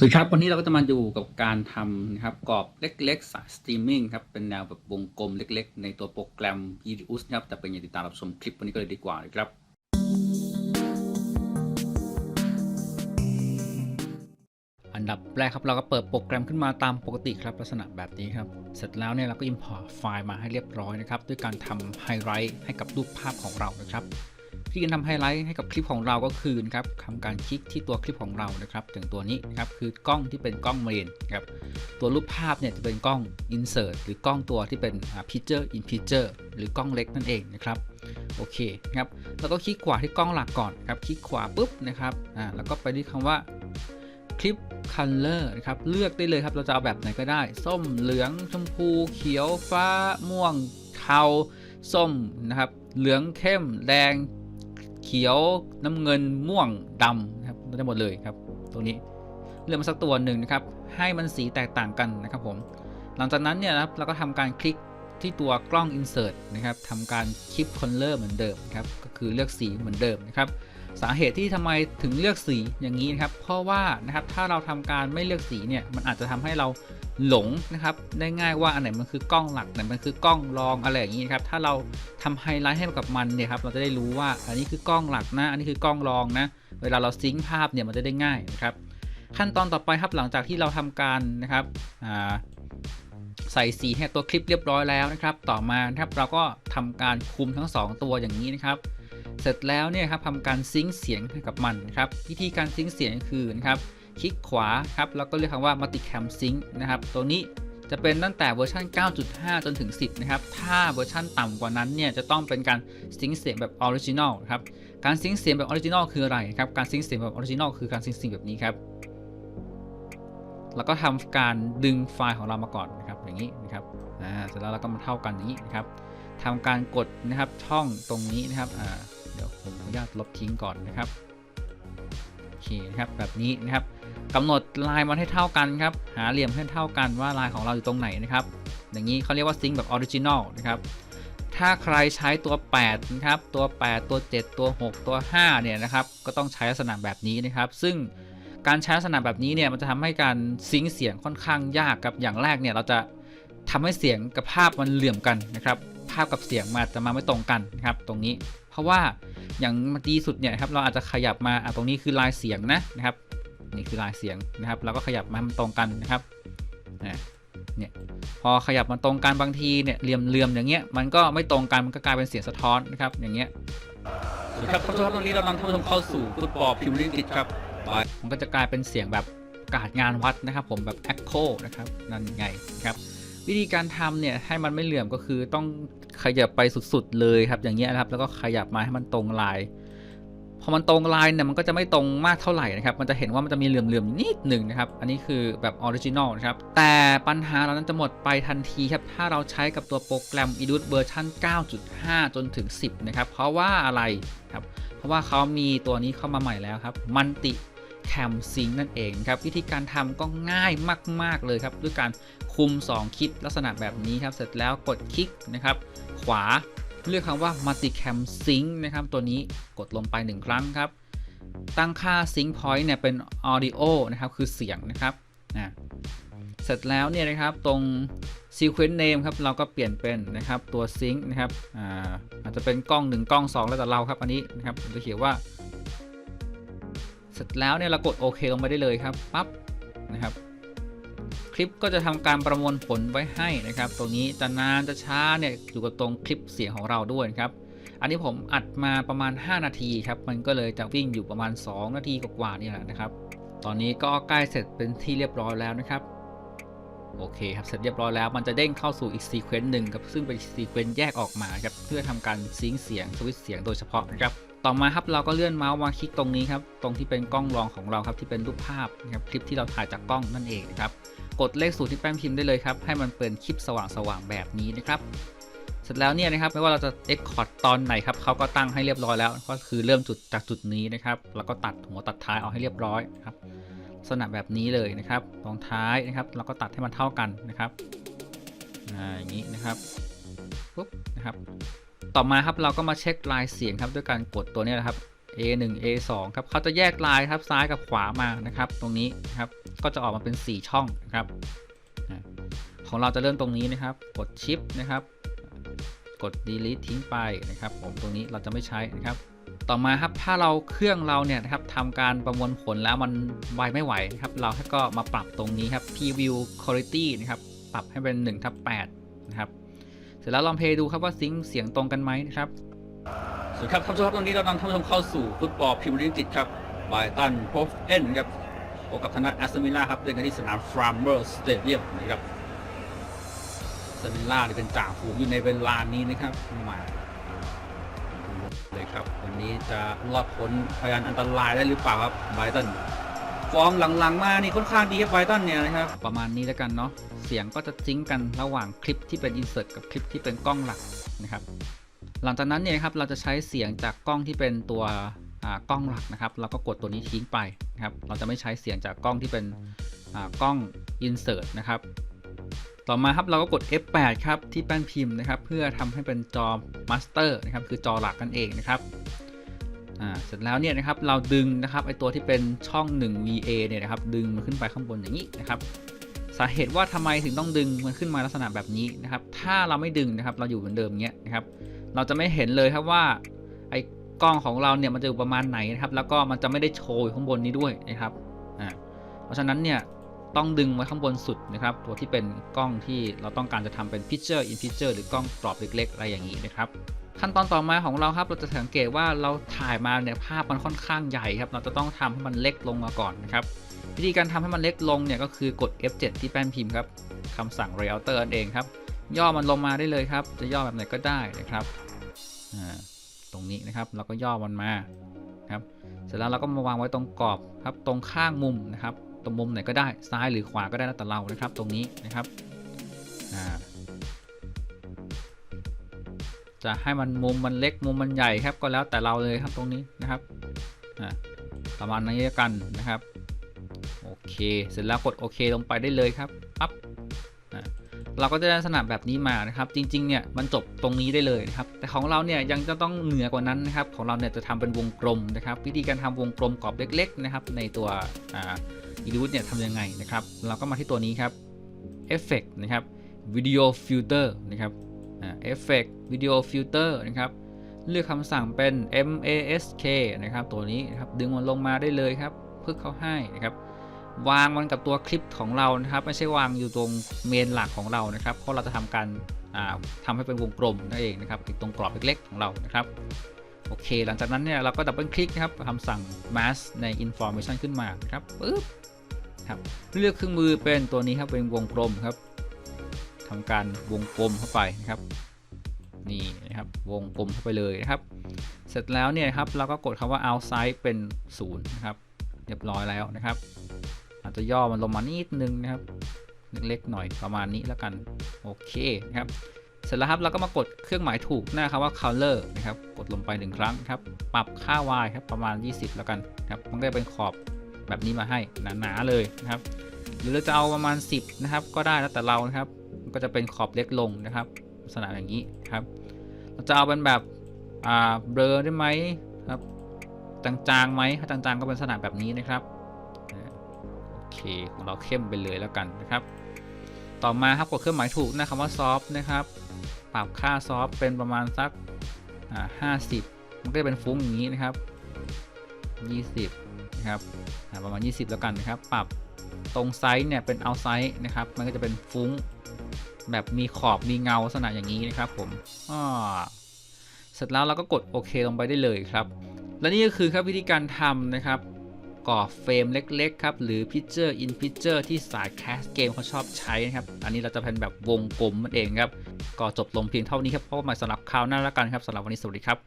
สวัสดีครับ วันนี้เราก็จะมาดูกับการทำนะครับกรอบเล็กๆสายสตรีมมิ่งครับเป็นแนวแบบวงกลมเล็กๆ ในตัวโปรแกรม e d u s นะครับแต่เป็นอย่างติดตามรับชมคลิปวันนี้ก็เลยดีกว่านะครับ อันดับแรกครับเราก็เปิดโปรแกรมขึ้นมาตามปกติครับลักษณะแบบนี้ครับ เสร็จแล้วเนี่ยเราก็ import ไฟล์มาให้เรียบร้อยนะครับด้วยการทำไฮไลท์ให้กับรูปภาพของเรานะครับ วิธีการทำไฮไลท์ให้กับคลิปของเราก็คือนะครับทำการคลิกที่ตัวคลิปของเรานะครับถึงตัวนี้นะครับคือกล้องที่เป็นกล้องเมนครับตัวรูปภาพเนี่ยจะเป็นกล้อง insert หรือกล้องตัวที่เป็น picture in picture หรือกล้องเล็กนั่นเองนะครับโอเคครับแล้วก็คลิกขวาที่กล้องหลักก่อนครับคลิกขวาปุ๊บนะครับอ่าแล้วก็ไปที่คำว่าคลิป color นะครับ เลือกได้เลยครับ เราจะเอาแบบไหนก็ได้ ส้มเหลือง ชมพู เขียว ฟ้า ม่วง เทา ส้ม นะครับ เหลืองเข้ม แดง เขียวน้ำเงินม่วงดำนะครับได้หมดเลยครับ ตรงนี้เลือกมาสักตัวหนึ่งนะครับ ให้มันสีแตกต่างกันนะครับผม หลังจากนั้นเนี่ยนะครับเราก็ทำการคลิกที่ตัวกล้อง insert นะครับทำการคลิป color เหมือนเดิมครับก็คือเลือกสีเหมือนเดิมนะครับสาเหตุที่ทำไมถึงเลือกสีอย่างนี้นะครับ เพราะว่านะครับถ้าเราทำการไม่เลือกสีเนี่ยมันอาจจะทำให้เรา หลงนะครับได้ง่ายว่าอันไหนมันคือกล้องหลักไหนมันคือกล้องรองอะไรอย่างนี้นครับถ้าเราทำไฮไลท์ให้กับมันเนี่ยครับเราจะได้รู้ว่าอันนี้คือกล้องหลักนะ อันนี้คือกล้องรองนะ เวลาเราซิงค์ภาพเนี่ยมันจะได้ง่ายนะครับขั้นตอนต่อไปครับหลังจากที่เราทำการนะครับใส่สีให้ตัวคลิปเรียบร้อยแล้วนะครับ ต่อมาครับเราก็ทำการคุมทั้ง 2 ตัวอย่างนี้นะครับ เสร็จแล้วเนี่ยครับทำการซิงค์เสียงให้กับมันครับวิธีการซิงค์เสียงคือนะครับ คลิกขวาครับแล้วก็เรียกคำว่า multicam sync นะครับตัวนี้จะเป็นตั้งแต่เวอร์ชัน 9.5 จนถึง 10 นะครับ ถ้าเวอร์ชันต่ำกว่านั้นเนี่ยจะต้องเป็นการซิงเสียงแบบออริจินอลครับ การซิงเสียงแบบออริจินอลคืออะไรครับ การซิงเสียงแบบออริจินอลคือการซิงเสียงแบบนี้ครับ แล้วก็ทำการดึงไฟล์ของเรามาก่อนนะครับ อย่างนี้นะครับ อ่า เสร็จแล้วเราก็มาเท่ากันอย่างนี้นะครับทำการกดนะครับช่องตรงนี้นะครับ อ่า เดี๋ยวผมขออนุญาตลบทิ้งก่อนนะครับ เคนะครับแบบนี้นะครับกำหนดลายมันให้เท่ากันครับหาเหลี่ยมให้เท่ากันว่าลายของเราอยู่ตรงไหนนะครับอย่างนี้เขาเรียกว่าซิงค์แบบออริจินอลนะครับถ้าใครใช้ตัว8นะครับตัว 8 ตัว 7 ตัว 6 ตัว5เนี่ยนะครับก็ต้องใช้ลักษณะแบบนี้นะครับ ซึ่งการใช้ลักษณะแบบนี้เนี่ยมันจะทำให้การซิงค์เสียงค่อนข้างยากครับอย่างแรกเนี่ยเราจะทำให้เสียงกับภาพมันเหลื่อมกันนะครับภาพกับเสียงมันจะมาไม่ตรงกันนะครับตรงนี้ เพราะว่าอย่างดีสุดเนี่ยครับเราอาจจะขยับมาอะตรงนี้คือลายเสียงนะนะครับนี่คือลายเสียงนะครับเราก็ขยับมาให้มันตรงกันนะครับนะเนี่ยพอขยับมันตรงกันบางทีเนี่ยเหลี่ยมเหลี่ยมอย่างเงี้ยมันก็ไม่ตรงกันมันก็กลายเป็นเสียงสะท้อนนะครับอย่างเงี้ยสวัสดีครับท่านผู้ชมวันนี้เรานำท่านผู้ชมเข้าสู่ฟุตบอลพิมพ์ลิงกิตครับมันก็จะกลายเป็นเสียงแบบกาดงานวัดนะครับ ผมแบบ Echo นะครับนั่นไงนะครับ วิธีการทำเนี่ยให้มันไม่เหลื่อมก็คือต้องขยับไปสุดๆเลยครับ อย่างเงี้ยนะครับ แล้วก็ขยับมาให้มันตรงลายพอมันตรงลายเนี่ยมันก็จะไม่ตรงมากเท่าไหร่นะครับ มันจะเห็นว่ามันจะมีเหลื่อมๆนิดหนึ่งนะครับ อันนี้คือแบบออริจินอลนะครับ แต่ปัญหาเรานั้นจะหมดไปทันทีครับ ถ้าเราใช้กับตัวโปรแกรม Edit เวอร์ชัน9.5 จนถึง 10 นะครับ เพราะว่าอะไรครับ เพราะว่าเขามีตัวนี้เข้ามาใหม่แล้วครับมันติ แคมซิงนั่นเองครับวิธีการทำก็ง่ายมาก ๆ เลยครับ ด้วยการคุม 2 คลิปลักษณะแบบนี้ครับ เสร็จแล้วกดคลิกนะครับ ขวาเลือกคำว่า multicam sync นะครับ ตัวนี้กดลงไป 1 ครั้งครับ ตั้งค่า sync point เนี่ยเป็น audio นะครับ คือเสียงนะครับนะเสร็จแล้วเนี่ยนะครับตรง sequence name ครับเราก็เปลี่ยนเป็นนะครับตัว sync นะครับอ่าอาจจะเป็นกล้อง 1 กล้อง 2 แล้วแต่เราครับอันนี้นะครับผมจะเขียนว่า สร็จแล้วเนี่ยเรากดโอเคลงไปได้เลยครับปั๊บนะครับ คลิปก็จะทำการประมวลผลไว้ให้นะครับ ตรงนี้จะนานจะช้าเนี่ยอยู่กับตรงคลิปเสียงของเราด้วยครับอันนี้ผมอัดมาประมาณ 5 นาทีครับ มันก็เลยจะวิ่งอยู่ประมาณ 2 นาทีกว่าๆนี่แหละนะครับ ตอนนี้ก็ใกล้เสร็จเป็นที่เรียบร้อยแล้วนะครับโอเคครับเสร็จเรียบร้อยแล้วมันจะเด้งเข้าสู่อีกซีเควนต์หนึ่งครับซึ่งเป็นซีเควนต์แยกออกมาครับเพื่อทำการซิงค์เสียงสวิตช์เสียงโดยเฉพาะนะครับ ต่อมาครับเราก็เลื่อนเมาส์มาคลิกตรงนี้ครับตรงที่เป็นกล้องรองของเราครับที่เป็นรูปภาพนะครับคลิปที่เราถ่ายจากกล้องนั่นเองนะครับกดเลขสูตรที่แป้นพิมพ์ได้เลยครับให้มันเป็นคลิปสว่างๆแบบนี้นะครับเสร็จแล้วเนี่ยนะครับไม่ว่าเราจะ Export ตอนไหนครับเขาก็ตั้งให้เรียบร้อยแล้ว ก็คือเริ่มจุดจากจุดนี้นะครับแล้วก็ตัดหัวตัดท้ายเอาให้เรียบร้อยครับลักษณะแบบนี้เลยนะครับตรงท้ายนะครับเราก็ตัดให้มันเท่ากันนะครับอย่างนี้นะครับปุ๊บนะครับ ต่อมาครับเราก็มาเช็คลายเสียงครับด้วยการกดตัวนี้นะครับ A1 A2 ครับเขาจะแยกลายครับซ้ายกับขวามานะครับ ตรงนี้นะครับก็จะออกมาเป็น 4 ช่องนะครับของเราจะเริ่มตรงนี้นะครับ กดชิปนะครับ กด delete ทิ้งไปนะครับผมตรงนี้เราจะไม่ใช้นะครับ ต่อมาครับถ้าเราเครื่องเราเนี่ยนะครับทำการประมวลผลแล้วมันไวไม่ไหวนะครับ เราก็มาปรับตรงนี้ครับ preview quality นะครับ ปรับให้เป็น1ทับ8นะครับ เสร็จแล้วลองเพลย์ดูครับว่าซิงค์เสียงตรงกันไหมนะครับสวัสดีครับท่านผู้ชมครับตอนนี้เรานำท่านผู้ชมเข้าสู่ฟุตบอลพรีเมียร์ลีกครับบายตันโพฟเอ็นครับพบกับธนัทแอสตันวิลล่าครับเล่นกันที่สนามฟรามเมอร์สเตเดียมนะครับแอสตันวิลล่าเป็นจ่าฝูงอยู่ในเวลานี้นะครับมาเลยครับ วันนี้จะรอดพ้นพยานอันตรายได้หรือเปล่าครับไบรตัน ฟอร์มหลังๆมานี่ค่อนข้างดีครับไบรตันเนี่ยนะครับ ประมาณนี้แล้วกันเนาะเสียงก็จะจิ้งกันระหว่างคลิปที่เป็นอินเสิร์ตกับคลิปที่เป็นกล้องหลักนะครับ หลังจากนั้นเนี่ยครับเราจะใช้เสียงจากกล้องที่เป็นตัวอ่ากล้องหลักนะครับเราก็กดตัวนี้ทิ้งไปนะครับ เราจะไม่ใช้เสียงจากกล้องที่เป็นอ่ากล้อง insert นะครับ ต่อมาครับเราก็กด F8 ครับที่แป้นพิมพ์นะครับ เพื่อทำให้เป็นจอ master นะครับ คือจอหลักกันเองนะครับ อ่าเสร็จแล้วเนี่ยนะครับเราดึงนะครับไอตัวที่เป็นช่อง 1 VA เนี่ยนะครับดึงมันขึ้นไปข้างบนอย่างนี้นะครับสาเหตุว่าทำไมถึงต้องดึงมันขึ้นมาลักษณะแบบนี้นะครับถ้าเราไม่ดึงนะครับเราอยู่เหมือนเดิมเงี้ยนะครับเราจะไม่เห็นเลยครับว่าไอกล้องของเราเนี่ยมันจะอยู่ประมาณไหนนะครับแล้วก็มันจะไม่ได้โชว์ข้างบนนี้ด้วยนะครับอ่าเพราะฉะนั้นเนี่ยต้องดึงไว้ข้างบนสุดนะครับ ตัวที่เป็นกล้องที่เราต้องการจะทำเป็น picture in picture หรือกล้องกรอบเล็กๆ อะไรอย่างนี้นะครับ ขั้นตอนต่อมาของเราครับเราจะสังเกตว่าเราถ่ายมาเนี่ยภาพมันค่อนข้างใหญ่ครับ เราจะต้องทำให้มันเล็กลงมาก่อนนะครับวิธีการทำให้มันเล็กลงเนี่ยก็คือกด F7 ที่แป้นพิมพ์ครับคำสั่ง router นั่นเองครับ ย่อมันลงมาได้เลยครับ จะย่อแบบไหนก็ได้นะครับตรงนี้นะครับเราก็ย่อมันมาครับเสร็จแล้วเราก็มาวางไว้ตรงกรอบครับตรงข้างมุมนะครับ ตรงมุมไหนก็ได้ซ้ายหรือขวาก็ได้แล้วแต่เรานะครับ ตรงนี้นะครับอ่า จะให้มันมุมมันเล็กมุมมันใหญ่ครับก็แล้วแต่เราเลยครับตรงนี้นะครับอ่าประมาณนี้แล้วกันนะครับโอเค เสร็จแล้วกดโอเคลงไปได้เลยครับปั๊บเราก็จะได้ลักษณะแบบนี้มานะครับ จริงๆเนี่ยมันจบตรงนี้ได้เลยนะครับ แต่ของเราเนี่ยยังจะต้องเหนือกว่านั้นนะครับ ของเราเนี่ยจะทำเป็นวงกลมนะครับ วิธีการทำวงกลมกรอบเล็ก ๆ นะครับ ในตัวอ่าอีลูดเนี่ยทำยังไงนะครับ เราก็มาที่ตัวนี้ครับ Effect นะครับ Video Filter นะครับ เอ่า Effect Video Filter นะครับ เลือกคำสั่งเป็น mask นะครับ ตัวนี้นะครับ ดึงมันลงมาได้เลยครับ เพื่อเขาให้นะครับ วางมันกับตัวคลิปของเรานะครับ ไม่ใช่วางอยู่ตรงเมนหลักของเรานะครับ เพราะเราจะทำการอ่าทำให้เป็นวงกลมนั่นเองนะครับตรงกรอบเล็กๆของเรานะครับโอเค หลังจากนั้นเนี่ยเราก็ดับเบิลคลิกนะครับคำสั่ง mask ใน information ขึ้นมานครับปึ๊บครับเลือกเครื่องมือเป็นตัวนี้ครับเป็นวงกลมครับ ทำการวงกลมเข้าไปนะครับนี่นะครับวงกลมเข้าไปเลยนะครับ เสร็จแล้วเนี่ยครับเราก็กดคำว่า outside เป็น0นะครับเรียบร้อยแล้วนะครับ อาจจะย่อมันลงมานิดนึงนะครับเล็กๆหน่อยประมาณนี้แล้วกันโอเคนะครับเสร็จแล้วครับเราก็มากดเครื่องหมายถูกหน้าคำว่า color นะครับกดลงไปหนึ่งครั้งครับปรับค่า y ครับประมาณ 20 แล้วกันครับมันก็จะเป็นขอบแบบนี้มาให้หนาๆเลยนะครับ หรือเราจะเอาประมาณ 10 นะครับ ก็ได้แล้วแต่เรานะครับ ก็จะเป็นขอบเล็กลงนะครับ ลักษณะอย่างนี้ครับ เราจะเอาเป็นแบบอ่าเบลอได้ไหมครับจางๆไหมถ้าจางๆก็เป็นลักษณะแบบนี้นะครับโอเคของเราเข้มไปเลยแล้วกันนะครับ ต่อมาครับกดเครื่องหมายถูกนะคำว่าซอฟนะครับปรับค่าซอฟเป็นประมาณสักห้าสิบมันก็จะเป็นฟุ้งอย่างนี้นะครับ20นะครับประมาณ 20 แล้วกันนะครับ ปรับตรงไซส์เนี่ยเป็นเอาไซส์นะครับ มันก็จะเป็นฟุ้ง แบบมีขอบมีเงาลักษณะอย่างนี้นะครับผมอ่าเสร็จแล้วเราก็กดโอเคลงไปได้เลยครับ และนี่ก็คือครับวิธีการทำนะครับก่อเฟรมเล็ก ๆ ครับ หรือ Picture in Picture ที่สายแคสเกมเขาชอบใช้นะครับ อันนี้เราจะเป็นแบบวงกลมนั่นเองครับ ก็จบลงเพียงเท่านี้ครับ เพราะว่ามาสำหรับคราวหน้าแล้วกันครับสำหรับวันนี้สวัสดีครับ